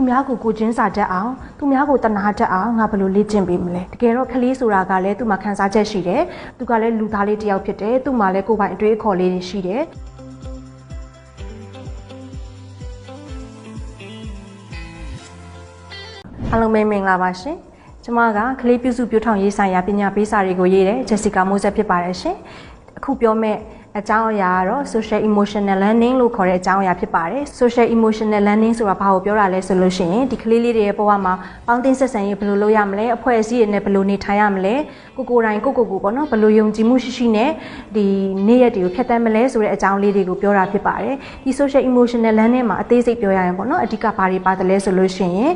သူများကိုကိုချင်းစာတတ်အောင်သူများကိုတနာတတ်အောင်ငါဘယ်လိုလေ့ကျင့်ပေးမလဲတကယ်တော့ကလေးဆိုတာကလည်းသူ့မှာခံစားချက်ရှိတယ်သူကလည်းလူသားလေးတစ်ယောက်ဖြစ်တယ်သူ့မှာလည်းကိုယ်ပိုင်အတွေးအခေါ်လေးတွေရှိတယ်အားလုံးပဲမင်္ဂလာပါရှင်ကျမကကလေးပြုစုပြောထောင်ရေးဆိုင်ရာပညာပေးစာတွေကိုရေးတယ်ဂျက်စီကာမိုးဆက်ဖြစ်ပါတယ်ရှင်အခုပြောမဲ့ အကြောင်းအရာကတော့ social emotional learning လို့ခေါ်တဲ့အကြောင်းအရာဖြစ်ပါတယ် social emotional learning ဆိုတာဘာကိုပြောတာလဲဆိုလို့ရှိရင်ဒီကလေးလေးတွေရဲ့ဘဝမှာပေါင်းသင်းဆက်ဆံရေးဘယ်လိုလုပ်ရမလဲအဖွဲ့အစည်းတွေနဲ့ဘယ်လိုနေထိုင်ရမလဲကိုကိုယ်တိုင်ကိုကိုကိုပေါ့နော်ဘယ်လိုယုံကြည်မှုရှိရှိနဲ့ဒီနေ့ရက်တွေကိုဖျက်ဆီးမလဲဆိုတဲ့အကြောင်းလေးတွေကိုပြောတာဖြစ်ပါတယ်ဒီ social emotional learning မှာအသေးစိတ်ပြောရရင်ပေါ့နော်အဓိကဘာတွေပါတယ်လဲဆိုလို့ရှိရင်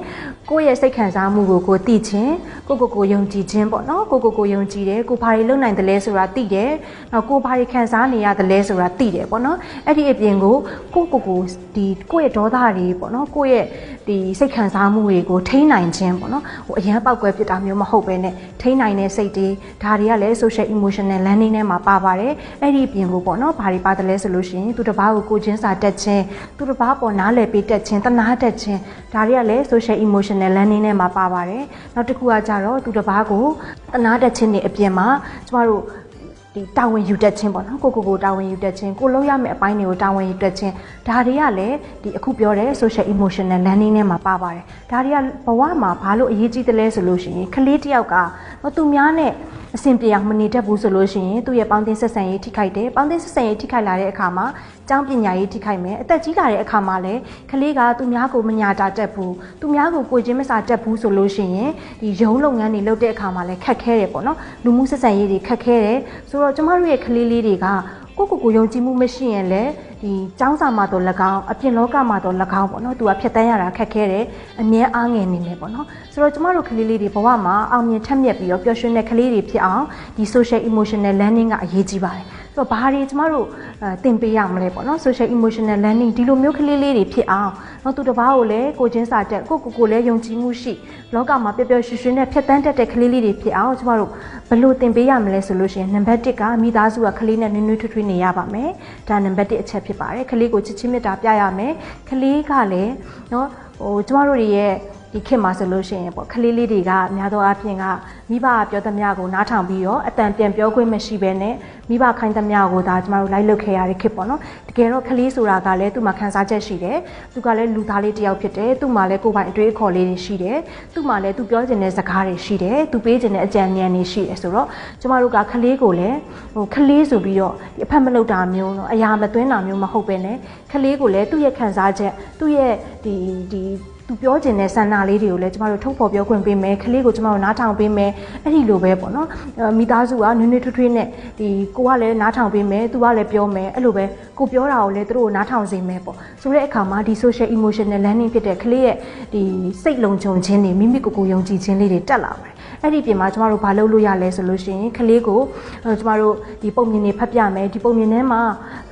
ကိုယ့်ရဲ့စိတ်ခံစားမှုကိုကိုသိခြင်းကိုကိုကိုယုံကြည်ခြင်းပေါ့နော်ကိုကိုကိုယုံကြည်တယ်ကိုဘာတွေလုပ်နိုင်တယ်လဲဆိုတာသိတယ်နောက်ကိုဘာတွေခံစားနေရတယ်လဲဆိုတာသိတယ်ပေါ့နော်အဲ့ဒီအပြင်ကိုကိုကိုကိုဒီကိုယ့်ရဲ့ဒေါသတွေပေါ့နော်ကိုယ့်ရဲ့ဒီစိတ်ခံစားမှုတွေကိုထိန်းနိုင်ခြင်းပေါ့နော်ဟိုအရန်ပောက်ကွဲဖြစ်တာမျိုးမဟုတ်ပဲねထိန်းနိုင်တဲ့စိတ်တွေဒါတွေကလည်း social emotional learning ထဲမှာပါပါတယ်အဲ့ဒီအပြင်ကိုပေါ့နော်ဘာတွေပါတယ်လဲဆိုလို့ရှိရင်သူတစ်ပါးကိုကိုချင်းစာတက်ခြင်းသူတစ်ပါးပေါ်နားလည်ပေးတက်ခြင်းတနာတက်ခြင်းဒါတွေကလည်း social emotional learning ထဲမှာပါပါတယ်နောက်တစ်ခုကကြတော့သူတစ်ပါးကိုတနာတက်ခြင်းတွေအပြင်မှာကျမတို့ ဒီတာဝန်ယူတတ်ခြင်းပေါ့နော်ကိုကိုကိုတာဝန်ယူတတ်ခြင်းကိုလုံးရမယ့်အပိုင်းတွေကိုတာဝန်ယူတတ်ခြင်းဒါတွေကလည်းဒီအခုပြောတဲ့ social emotional learning နဲ့မှာပါပါတယ်ဒါတွေကဘဝမှာဘာလို့အရေးကြီးတယ်လဲဆိုလို့ရှိရင်ကလေးတယောက်ကသူများနဲ့အဆင်ပြေအောင်မနေတတ်ဘူးဆိုလို့ရှိရင်သူ့ရဲ့ပေါင်းသင်းဆက်ဆံရေးထိခိုက်တယ်ပေါင်းသင်းဆက်ဆံရေးထိခိုက်လာတဲ့အခါမှာကျောင်းပညာရေးထိခိုက်မယ်အသက်ကြီးလာတဲ့အခါမှာလည်းကလေးကသူများကိုမညာတာတက်ဘူးသူများကိုကိုချင်းမစာတက်ဘူးဆိုလို့ရှိရင်ဒီရုံးလုပ်ငန်းတွေလုပ်တဲ့အခါမှာလည်းခက်ခဲတယ်ပေါ့နော်လူမှုဆက်ဆံရေးတွေခက်ခဲတယ်ဆိုတော့ကျမတို့ရဲ့ကလေးလေးတွေကကိုကိုကိုယုံကြည်မှုမရှိရင်လည်းဒီចောင်းစာမှာတော့၎င်းအပြင်လောကမှာတော့၎င်းပေါ့နော်သူကဖြတ်တန်းရတာခက်ခဲတယ်အမြဲအားငယ်နေမယ်ပေါ့နော်ဆိုတော့ကျမတို့ကလေးလေးတွေဘဝမှာအောင်မြင်ထက်မြက်ပြီးတော့ပျော်ရွှင်တဲ့ကလေးတွေဖြစ်အောင်ဒီ social emotional learning ကအရေးကြီးပါတယ် ဆိုတော့ဘာတွေကျမတို့သင်ပေးရမလဲပေါ့နော် social emotional learning ဒီလိုမျိုးကလေးလေးတွေဖြစ်အောင်နော်သူတစ်ပါးကိုလည်းကိုချင်းစာတက်ကိုကိုကိုလည်းယုံကြည်မှုရှိလောကမှာပျော်ပျော်ရွှင်ရွှင်နဲ့ဖြတ်တန်းတတ်တဲ့ကလေးလေးတွေဖြစ်အောင်ကျမတို့ဘလို့သင်ပေးရမလဲဆိုလို့ရှိရင်နံပါတ်1ကမိသားစုကကလေးနဲ့နွေးနွေးထွေးထွေးနေရပါမယ်ဒါနံပါတ်1အချက်ဖြစ်ပါတယ်ကလေးကိုချစ်ချင်းမေတ္တာပြရမယ်ကလေးကလည်းနော်ဟိုကျမတို့တွေရဲ့ ဒီခေတ်မှာဆိုလို့ရှိရင်ပေါ့ကလေးလေးတွေကများသောအားဖြင့်ကမိဘကပြောသမျှကိုနားထောင်ပြီးတော့အတန်ပြန်ပြောခွင့်မရှိဘဲနဲ့မိဘခိုင်းသမျှကိုဒါကျမတို့လိုက်လုပ်ခဲ့ရတဲ့ခေတ်ပေါ့နော်တကယ်တော့ကလေးဆိုတာကလည်းသူ့မှာခံစားချက်ရှိတယ်သူကလည်းလူသားလေးတစ်ယောက်ဖြစ်တယ်သူ့မှာလည်းကိုယ်ပိုင်အတွေးအခေါ်လေးတွေရှိတယ်သူ့မှာလည်းသူပြောချင်တဲ့စကားတွေရှိတယ်သူပေးချင်တဲ့အကြံဉာဏ်တွေရှိတယ်ဆိုတော့ကျမတို့ကကလေးကိုလည်းဟိုကလေးဆိုပြီးတော့ဒီအဖက်မလုပ်တာမျိုးတော့အရာမသွင်းတာမျိုးမဟုတ်ပဲနဲ့ကလေးကိုလည်းသူ့ရဲ့ခံစားချက်သူ့ရဲ့ဒီဒီ သူပြောချင်တဲ့ဆန္ဒလေးတွေကိုလည်းကျမတို့ထုတ်ဖော်ပြောခွင့်ပေးမယ်ကလေးကိုကျမတို့နားထောင်ပေးမယ်အဲ့ဒီလိုပဲပေါ့နော်မိသားစုကနွေးနွေးထွေးထွေးနဲ့ဒီကိုကလည်းနားထောင်ပေးမယ်သူကလည်းပြောမယ်အဲ့လိုပဲကိုပြောတာကိုလည်းသူတို့ကိုနားထောင်စေမယ်ပေါ့ဆိုတဲ့အခါမှာဒီ social emotional learning ဖြစ်တဲ့ကလေးရဲ့ဒီစိတ်လုံခြုံခြင်းတွေမိမိကိုယ်ကိုယုံကြည်ခြင်းလေးတွေတက်လာပါတယ် အဲ့ဒီပြင်မှာကျမတို့ဘာလုပ်လို့ရလဲဆိုလို့ရှိရင်ကလေးကိုကျမတို့ဒီပုံမြင်တွေဖတ်ပြမယ်ဒီပုံမြင်ထဲမှာ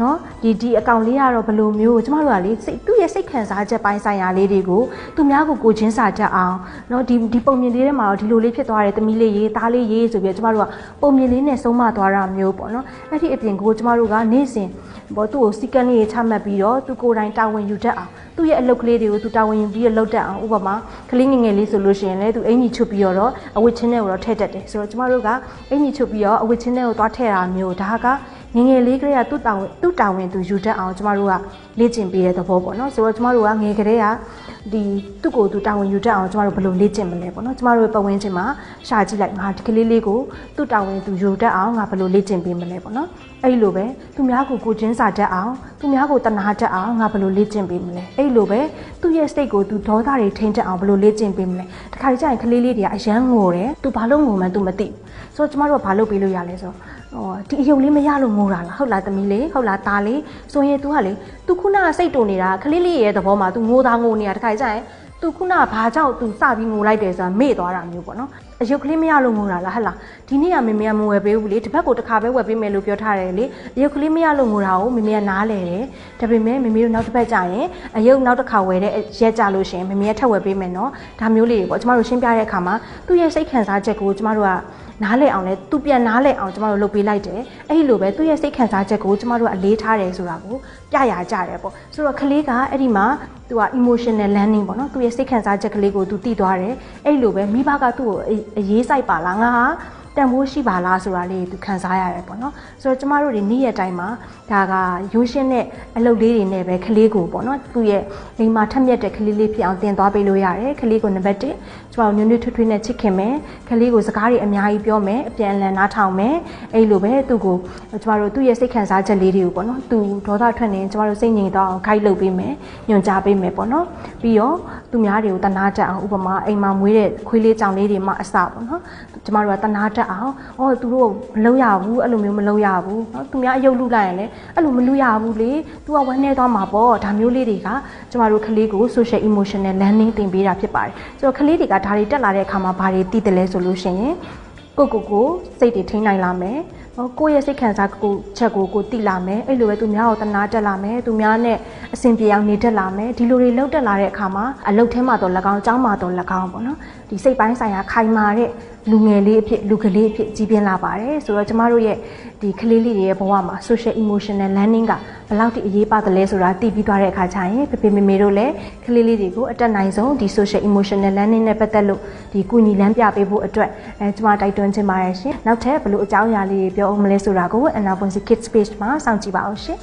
နော်ဒီဒီအကောင့်လေးကတော့ဘယ်လိုမျိုးကျမတို့ကလေစိတ်သူ့ရဲ့စိတ်ခံစားချက်ပိုင်းဆိုင်ရာလေးတွေကိုသူများကိုကိုချင်းစာတတ်အောင်နော်ဒီဒီပုံမြင်လေးထဲမှာတော့ဒီလိုလေးဖြစ်သွားတယ်တမီးလေးရေးသားလေးရေးဆိုပြီးကျမတို့ကပုံမြင်လေးနဲ့ဆုံးမသွားတာမျိုးပေါ့နော်အဲ့ဒီအပြင်ကိုကျမတို့ကနေ့စဉ်ဘောသူ့ကိုစီကန်းလေးချမှတ်ပြီးတော့သူကိုယ်တိုင်တာဝန်ယူတတ်အောင်သူ့ရဲ့အလုပ်ကလေးတွေကိုသူတာဝန်ယူပြီးတော့လုပ်တတ်အောင်ဥပမာကလေးငယ်ငယ်လေးဆိုလို့ရှိရင်လည်းသူအင်ကြီးချုပ်ပြီးတော့အဝတ်ချင်းတွေကိုတော့ထည့်တတ်တယ်ဆိုတော့ကျမတို့ကအင်ကြီးချုပ်ပြီးတော့အဝတ်ချင်းတွေကိုသွားထည့်တာမျိုးဒါက ငငယ်လေးကလေးကသူ့တာဝန်သူ့တာဝန်သူယူတတ်အောင်ကျမတို့ကလေ့ကျင့်ပေးတဲ့သဘောပေါ့နော်ဆိုတော့ကျမတို့ကငယ်ကလေးကဒီသူ့ကိုယ်သူတာဝန်ယူတတ်အောင်ကျမတို့ဘယ်လိုလေ့ကျင့်မလဲပေါ့နော်ကျမတို့ရဲ့ပတ်ဝန်းကျင်မှာရှာကြည့်လိုက်ငါဒီကလေးလေးကိုသူ့တာဝန်သူယူတတ်အောင်ငါဘယ်လိုလေ့ကျင့်ပေးမလဲပေါ့နော်အဲ့လိုပဲသူများကိုကိုချင်းစာတတ်အောင်သူများကိုတနာတတ်အောင်ငါဘယ်လိုလေ့ကျင့်ပေးမလဲအဲ့လိုပဲသူ့ရဲ့စိတ်ကိုသူဒေါသတွေထိန်းတတ်အောင်ဘယ်လိုလေ့ကျင့်ပေးမလဲတခါကျရင်ကလေးလေးတွေကအယမ်းငိုတယ်သူဘာလို့ငိုမှန်းသူမသိဘူးဆိုတော့ကျမတို့ကဘာလုပ်ပေးလို့ရလဲဆိုတော့ ဟောဒီအယုံလေးမရလို့ငိုတာလားဟုတ်လားသမီးလေးဟုတ်လားသားလေးဆိုရင် तू ကလေ तू ခုနကစိတ်တုန်နေတာကလေးလေးရဲ့သဘောမှာ तू ငိုတာငိုနေတာတခါကျရင်သူခုနဘာကြောင့်သူစပြီးငိုလိုက်တယ်ဆိုတာမေ့သွားတာမျိုးပေါ့နော်အယုတ်ကလေးမရလို့ငိုတာလားဟဟလားဒီနေ့ကမေမေကမဝယ်ပေးဘူးလေတစ်ဖက်ကိုတစ်ခါပဲဝယ်ပေးမယ်လို့ပြောထားတယ်လေအယုတ်ကလေးမရလို့ငိုတာကိုမေမေကနားလဲတယ်ဒါပေမဲ့မေမေတို့နောက်တစ်ဖက်ကျရင်အယုတ်နောက်တစ်ခါဝယ်တဲ့ရက်ကြလို့ရှိရင်မေမေကထပ်ဝယ်ပေးမယ်နော်ဒါမျိုးလေးတွေပေါ့ကျမတို့ရှင်းပြတဲ့အခါမှာသူ့ရဲ့စိတ်ခံစားချက်ကိုကျမတို့က နားလဲအောင်လဲသူပြန်နားလဲအောင်ကျမတို့လုပ်ပေးလိုက်တယ်အဲ့ဒီလိုပဲသူ့ရဲ့စိတ်ခံစားချက်ကိုကျမတို့ကအလေးထားတယ်ဆိုတာကိုပြရကြတယ်ပေါ့ဆိုတော့ကလေးကအဲ့ဒီမှာသူက emotional learning ပေါ့နော်သူရဲ့စိတ်ခံစားချက်ကလေးကိုသူသိသွားတယ်အဲ့လိုပဲမိဘကသူ့ကိုအရေးစိုက်ပါလားငါဟာ တန်ဖိုးရှိပါလားဆိုတာလေးသူခံစားရတယ်ပေါ့နော်ဆိုတော့ကျမတို့တွေနေ့ရက်တိုင်းမှာဒါကရိုးရှင်းတဲ့အလုပ်လေးတွေနဲ့ပဲကလေးကိုပေါ့နော်သူ့ရဲ့အိမ်မှာထက်မြက်တဲ့ကလေးလေးဖြစ်အောင်တင်သွားပေးလို့ရတယ်ကလေးကိုနံပါတ်1ကျမတို့ညွန့်ညွန့်ထွေးထွေးနဲ့ချစ်ခင်မယ်ကလေးကိုစကားတွေအများကြီးပြောမယ်အပြန်အလှန်နားထောင်မယ်အဲ့လိုပဲသူ့ကိုကျမတို့သူ့ရဲ့စိတ်ခံစားချက်လေးတွေကိုပေါ့နော်သူဒေါသထွက်နေကျမတို့စိတ်ငြိမ်သွားအောင် guide လုပ်ပေးမယ်ညွှန်ကြားပေးမယ်ပေါ့နော်ပြီးတော့ သူများတွေကိုတနာတတ်အောင်ဥပမာအိမ်မှာမွေးတဲ့ခွေးလေးကြောင်လေးတွေမှအစပေါ့နော်ကျမတို့ကတနာတတ်အောင်အော်သူတို့မလုပ်ရဘူးအဲ့လိုမျိုးမလုပ်ရဘူးနော်သူများအယုတ်လုလိုက်ရင်လည်းအဲ့လိုမလုပ်ရဘူးလေသူကဝမ်းနေသွားမှာပေါ့ဒါမျိုးလေးတွေကကျမတို့ကလေးကို social emotional learning သင်ပေးတာဖြစ်ပါတယ်ဆိုတော့ကလေးတွေကဒါတွေတက်လာတဲ့အခါမှာဘာတွေသိတယ်လဲဆိုလို့ရှိရင်ကိုကိုကိုစိတ်တွေထိန်းနိုင်လာမယ်နော် ကိုယ့်ရဲ့စိတ်ခံစားကိုချက်ကိုကိုသိလာမယ်အဲ့လိုပဲသူများကိုတနာတက်လာမယ်သူများနဲ့အဆင်ပြေအောင်နေတက်လာမယ်ဒီလိုတွေလှုပ်တက်လာတဲ့အခါမှာအလုတ်ထဲမှာတော့၎င်းအကြောင်းမှာတော့၎င်းပေါ့နော်ဒီစိတ်ပိုင်းဆိုင်ရာခိုင်မာတဲ့လူငယ်လေးအဖြစ်လူကလေးအဖြစ်ကြီးပြင်းလာပါတယ်ဆိုတော့ကျမတို့ရဲ့ဒီကလေးလေးတွေရဲ့ဘဝမှာ social emotional learning ကဘယ်လောက်ထိအရေးပါတယ်လဲဆိုတာသိပြီးသွားတဲ့အခါကျရင်ဖေဖေမေမေတို့လည်းကလေးလေးတွေကိုအတက်နိုင်ဆုံးဒီ social emotional learning နဲ့ပတ်သက်လို့ဒီကုညီလမ်းပြပေးဖို့အတွက်အဲကျမတိုက်တွန်းချင်ပါတယ်ရှင်နောက်ထပ်ဘယ်လိုအကြောင်းအရာလေးတွေပြောအောင်မလဲဆိုတာကို Anna Bonsi Kids Page မှာစောင့်ကြည့်ပါအောင်ရှင်